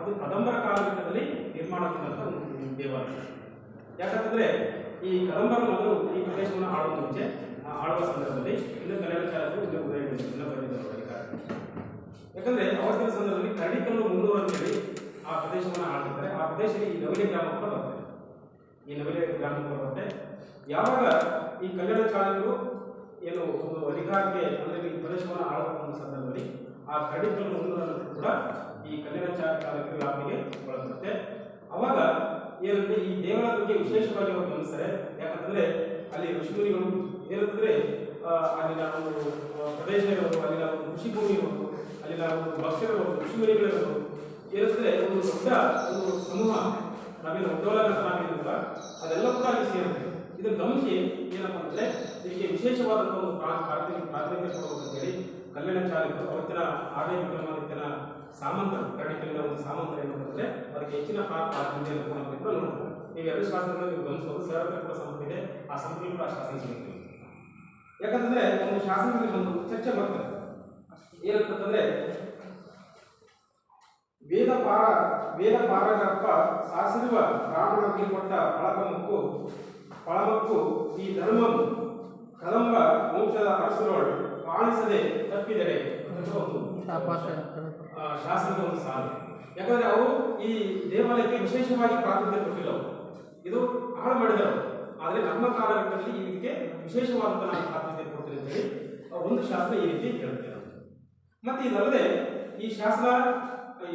ಅದು ಕದಂಬರ ಕಾಲಘಟ್ಟದಲ್ಲಿ ನಿರ್ಮಾಣಗೊಂಡಂಥ ಒಂದು ದೇವಾಲಯ. ಯಾಕಂತಂದರೆ ಈ ಕದಂಬರ ಮೊದಲು ಈ ಪ್ರದೇಶವನ್ನು ಆಳುವ ಮುಂಚೆ ಆಳುವ ಸಂದರ್ಭದಲ್ಲಿ ಇನ್ನು ಚಾಲಕರು ಇನ್ನು ಉದಯಗಳಿದ್ರು ಯಾಕಂದರೆ ಅವತ್ತಿನ ಸಂದರ್ಭದಲ್ಲಿ ಕರಡಿಕಲ್ಲು ಮುನ್ನೂರು ಆ ಪ್ರದೇಶವನ್ನು ಆಳ್ತಿದ್ದಾರೆ ಆ ಪ್ರದೇಶದಲ್ಲಿ ಈ ನವಿಲೆ ಕೂಡ ಬರ್ತದೆ. ಈ ನವಿಲೆ ಕೂಡ ಬರುತ್ತೆ ಯಾವಾಗ ಈ ಕಲ್ಯಾಣ ಚಾಲಕರು ಏನು ಒಂದು ಅಧಿಕಾರಕ್ಕೆ, ಅಂದ್ರೆ ಈ ಪ್ರದೇಶವನ್ನು ಆಳುವ ಸಂದರ್ಭದಲ್ಲಿ ಆ ಕರಡಿಕಲ್ಲು ಮುನ್ನೂರು ಕೂಡ ಈ ಕಲ್ಯಾಣ ಚಾ- ಚಾಲಕರ ವ್ಯಾಪ್ತಿಗೆ ಒಳಪಡುತ್ತೆ ಅವಾಗ ಏನಂದ್ರೆ ಈ ದೇವರ ಬಗ್ಗೆ ವಿಶೇಷವಾಗಿ ಅವರು ಗಮನಿಸ್ತಾರೆ. ಯಾಕಂತಂದ್ರೆ ಅಲ್ಲಿ ಋಷಿಮುನಿಗಳು ಏನಂತಂದ್ರೆ ಆ, ಅಲ್ಲಿನ ಒಂದು ಪ್ರದೇಶ ಇರೋದು ಅಲ್ಲಿನ ಒಂದು ಕೃಷಿ ಭೂಮಿ ಇರೋದು ಅಲ್ಲಿನ ಒಂದು ಭಕ್ತರಿರೋದು ಋಷಿಮುನಿಗಳಿರೋದು ಏನಂದ್ರೆ ಒಂದು ದೊಡ್ಡ ಒಂದು ಸಮೂಹ ನಾವೇನು ಉದ್ದೋಲನ ನಾವೇನಿಲ್ಲ ಅದೆಲ್ಲ ಕೂಡ ಅಲ್ಲಿ ಸೇರುತ್ತೆ. ಇದನ್ನು ಗಮನಿಸಿ ಏನಪ್ಪ ಅಂದ್ರೆ ಇದಕ್ಕೆ ವಿಶೇಷವಾದಂತಹ ಒಂದು ಪ್ರಾ- ಪ್ರಾರ್ಥನೆ ಪ್ರಾರ್ಥನೆ ಅಂತ ಹೇಳಿ ಕಲ್ಯಾಣ ಚಾಲಕರು ಅವತ್ತಿನ ಆಡಳಿತ ವಿಕ್ರಮಾದಿತ್ಯನ ಸಾಮಂತರು ಕರಡಿಕಲ್ಲಿನ ಒಂದು ಸಾಮಂತ ಏನು ಅಂತಂದ್ರೆ ಅದಕ್ಕೆ ಹೆಚ್ಚಿನ ಪಾತ್ರ ಪ್ರಾತಿನಿಧ್ಯವನ್ನು ಕೂಡ ನಾವು ಎರಡು ಶಾಸ್ತ್ರಗಳಲ್ಲಿ ನೀವು ಗಮನಿಸಬಹುದು ಕೂಡ ಸಂಸ್ಥೆ ಇದೆ. ಆ ಸಂಪತ್ತು ಕೂಡ ಶಾಸನ ಸಿಗುತ್ತೆ ಯಾಕಂತಂದ್ರೆ ಒಂದು ಶಾಸನದಲ್ಲಿ ಒಂದು ಚರ್ಚೆ ಬರ್ತದೆ. ಏನಂತಂದ್ರೆ, ವೇದ ಪಾರ, ವೇದ ಪಾರಗಪ್ಪ ಸಾಸಿರುವ ರಾಮನಿಗೆ ಕೊಟ್ಟ ಪಳಮಕ್ಕು ಪಳಮಕ್ಕು ಈ ಧರ್ಮಂ ಕದಂಬ ವಂಶದ ಅರಸರೊಳು ಪಾಲಿಸದೆ ತಪ್ಪಿದರೆ ಒಂದು ಶಾಸನದ ಒಂದು ಸಾಲು ಯಾಕಂದ್ರೆ ಅವರು ಈ ದೇವಾಲಯಕ್ಕೆ ವಿಶೇಷವಾಗಿ ಪ್ರಾತಿನಿಧ್ಯ ಕೊಟ್ಟಿಲ್ಲ. ಇದು ಹಾಳು ಮಾಡಿದರು ಆದರೆ ನಮ್ಮ ಕಾಲಘಟ್ಟದಲ್ಲಿ ಇದಕ್ಕೆ ವಿಶೇಷವಾದಂತಹ ಪ್ರಾತಿನಿಧ್ಯ ಕೊಡ್ತೀನಿ ಅಂತ ಹೇಳಿ ಒಂದು ಶಾಸನ ಈ ರೀತಿ ಹೇಳುತ್ತೆ ಮತ್ತೆ ಇದಲ್ಲದೆ ಈ ಶಾಸನ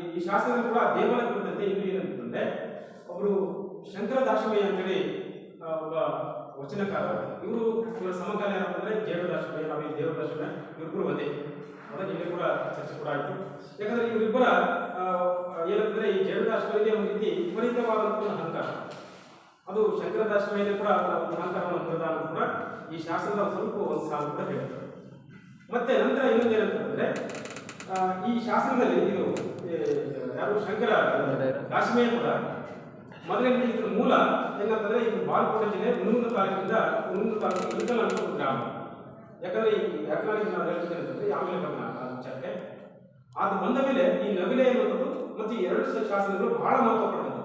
ಈ- ಶಾಸನ ಕೂಡ ದೇವಾಲಯ ಕುರಿತಂತೆ ಇನ್ನು ಏನಂತಂದ್ರೆ ಅವರು ಶಂಕರ ದಾಶಮಯ್ಯ ಅಂತೇಳಿ ಒಬ್ಬ ವಚನಕಾರ ಇವರು ಇವರ ಸಮಕಾಲ ಏನಂತಂದ್ರೆ ಅಂದರೆ ನಾವು ದಾಶಮಯ್ಯ ಇಬ್ಬರು ಒಂದೇ ಅದಕ್ಕೆ ಇಲ್ಲಿ ಕೂಡ ಚರ್ಚೆ ಕೂಡ ಆಯಿತು. ಯಾಕಂದ್ರೆ ಇವರಿಬ್ಬರ ಏನಂತಂದರೆ ಈ ಜೇಡ ದಾಶಮಯ್ಯಗೆ ಒಂದು ರೀತಿ ವಿಪರೀತವಾದಂಥ ಅಹಂಕಾರ. ಅದು ಶಂಕರ ಕೂಡ ಒಂದು ಅಹಂಕಾರವನ್ನು ಅಂತ ಕೂಡ ಈ ಶಾಸನದ ಒಂದು ಸ್ವಲ್ಪ ಒಂದು ಸಾಲು ಕೂಡ ಹೇಳ್ತಾರೆ. ಮತ್ತೆ ನಂತರ ಇನ್ನೊಂದು ಏನಂತಂದ್ರೆ ಈ ಶಾಸನದಲ್ಲಿ ಇದು ಯಾರು ಶಂಕರ ಕಾಶ್ಮೀರ ಕೂಡ ಮೊದಲಿನ ಇದ್ರ ಮೂಲ ಏನಂತಂದ್ರೆ ಇದು ಬಾಲ್ಕೋಟೆ ಜಿಲ್ಲೆ ಮುನ್ನೂರು ತಾಲೂಕಿನಿಂದ ಮುನ್ನೂರು ತಾಲೂಕು ಇಳಕಲ್ ಅಂತ ಒಂದು ಗ್ರಾಮ ಯಾಕಂದ್ರೆ ಈ ಯಾಕಂದ್ರೆ ನಾವು ಹೇಳ್ತೇನೆ ಅಂತಂದ್ರೆ ಆಮೇಲೆ ಬಂದ ವಿಚಾರಕ್ಕೆ? ಅದು ಬಂದ ಮೇಲೆ ಈ ನವಿಲೆ ಎನ್ನುವಂಥದ್ದು ಮತ್ತು ಎರಡು ಶಾಸನಗಳು ಬಹಳ ಮಹತ್ವ ಪಡೆದವು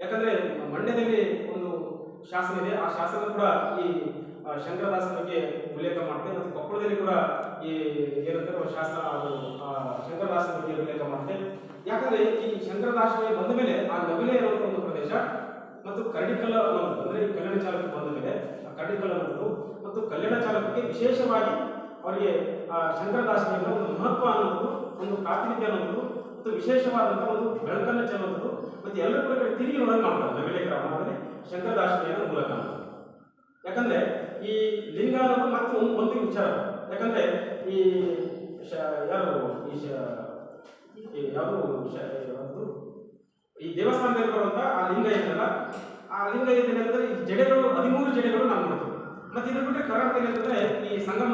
ಯಾಕಂದ್ರೆ ಮಂಡ್ಯದಲ್ಲಿ ಒಂದು ಶಾಸನ ಇದೆ, ಆ ಶಾಸನ ಕೂಡ ಈ ಶಂಕರದಾಸ ಬಗ್ಗೆ ಉಲ್ಲೇಖ ಮಾಡುತ್ತೆ ಮತ್ತು ಕೊಪ್ಪಳದಲ್ಲಿ ಕೂಡ ಈ ಏನಂತಾರೆ ಶಾಸನ ಅದು ಶಂಕರದಾಸನ ಬಗ್ಗೆ ಉಲ್ಲೇಖ ಮಾಡುತ್ತೆ. ಯಾಕಂದ್ರೆ ಈ ಶಂಕರದಾಸನಿಗೆ ಬಂದ ಮೇಲೆ ಆ ನವಿಲೆ ಅನ್ನುವಂಥ ಒಂದು ಪ್ರದೇಶ ಮತ್ತು ಕರ್ಣಿಕಲ ಅನ್ನೋದು ಅಂದ್ರೆ ಕಲ್ಯಾಣ ಚಾಲಕ ಬಂದ ಮೇಲೆ ಆ ಕರ್ಣಿಕಲ ಅನ್ನೋದು ಮತ್ತು ಕಲ್ಯಾಣ ಚಾಲಕಕ್ಕೆ ವಿಶೇಷವಾಗಿ ಅವರಿಗೆ, ಆ ಶಂಕರದಾಸನಿಗೆ ಒಂದು ಮಹತ್ವ ಅನ್ನೋದು, ಒಂದು ಪ್ರಾತಿನಿಧ್ಯ ಅನ್ನೋದು ಮತ್ತು ವಿಶೇಷವಾದಂಥ ಒಂದು ಬೆಳಕನ್ನು ಚೆಲ್ಲೋದು ಮತ್ತು ಎಲ್ಲರೂ ಕೂಡ ತಿರುಗಿ ಒಳಗೆ ಮಾಡ್ತಾರೆ ನವಿಲೆ ಗ್ರಾಮದಲ್ಲಿ ಶಂಕರದಾಸನಿಯ ಮೂಲಕ. ಯಾಕಂದ್ರೆ ಈ ಲಿಂಗ ಅನ್ನೋದು ಮತ್ತೆ ಒಂದು ಒಂದು ವಿಚಾರ. ಯಾಕಂದ್ರೆ ಈ ಯಾರು ಈ ಯಾವುದು? ಈ ದೇವಸ್ಥಾನದಲ್ಲಿ ಬರುವಂಥ ಆ ಲಿಂಗ ಏನಲ್ಲ ಆ ಲಿಂಗ ಏನಿದೆ ಈ ಜಡೆಗಳು, ಹದಿಮೂರು ಜಡೆಗಳು ನಾವು ನೋಡ್ತೀವಿ. ಮತ್ತೆ ಇದು ಬಿಟ್ಟರೆ ಕರ್ನಾಟಕದಲ್ಲಿ ಏನಂದ್ರೆ ಈ ಸಂಗಮ